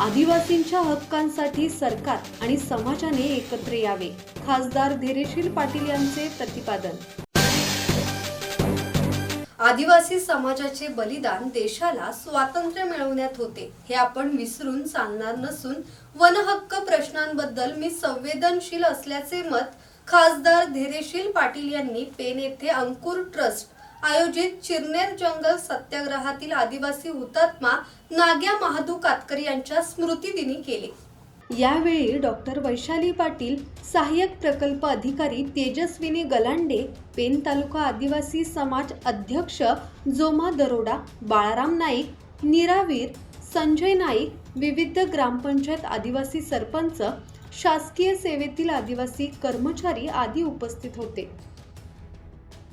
आदिवासींच्या हक्कांसाठी सरकार आणि समाजाने एकत्र यावे. खासदार धैर्यशील पाटील यांचे प्रतिपादन. आदिवासी समाजाचे बलिदान देशाला स्वातंत्र्य मिळवण्यात होते. हे आपण विसरून चालणार नसून वनहक्क प्रश्नांबद्दल मी संवेदनशील असल्याचे मत खासदार धैर्यशील पाटील यांनी पेन येथे अंकुर ट्रस्ट आयोजित चिरनेर जंगल सत्याग्रहातील आदिवासी हुतात्मा नाग्या महादू कातकरी यांच्या स्मृतिदिनी केले. यावेळी डॉक्टर वैशाली पाटील सहाय्यक प्रकल्प अधिकारी तेजस्विनी गलांडे पेन तालुका आदिवासी समाज अध्यक्ष जोमा दरोडा बाळाराम नाईक निरावीर संजय नाईक विविध ग्रामपंचायत आदिवासी सरपंच शासकीय सेवेतील आदिवासी कर्मचारी आदी उपस्थित होते.